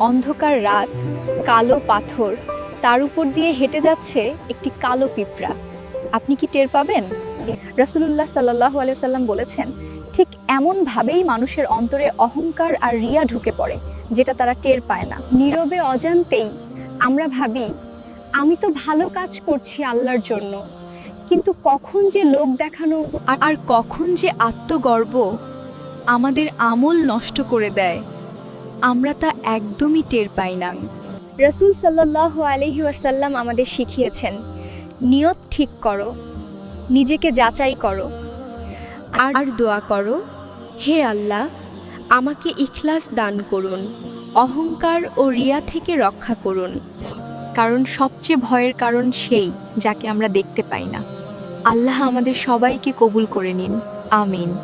অন্ধকার রাত, কালো পাথর, তার উপর দিয়ে হেঁটে যাচ্ছে একটি কালো পিঁপড়া। আপনি কি টের পাবেন? রাসূলুল্লাহ সাল্লাল্লাহু আলাইহি সাল্লাম বলেছেন, ঠিক এমনভাবেই মানুষের অন্তরে অহংকার আর রিয়া ঢুকে পড়ে, যেটা তারা টের পায় না। নীরবে অজান্তেই আমরা ভাবি, আমি তো ভালো কাজ করছি আল্লাহর জন্য। কিন্তু কখন যে লোক দেখানো আর কখন যে আত্মগর্ব আমাদের আমল নষ্ট করে দেয়। আমরা তা একদমই টের পাই না। রসুল সাল্লাহ আলহি ওয়াসাল্লাম আমাদের শিখিয়েছেন, নিয়ত ঠিক করো, নিজেকে যাচাই করো। আর আর দোয়া করো, হে আল্লাহ, আমাকে ইখলাস দান করুন, অহংকার ও রিয়া থেকে রক্ষা করুন। কারণ সবচেয়ে ভয়ের কারণ সেই যাকে আমরা দেখতে পাই না। আল্লাহ আমাদের সবাইকে কবুল করে নিন। আমিন।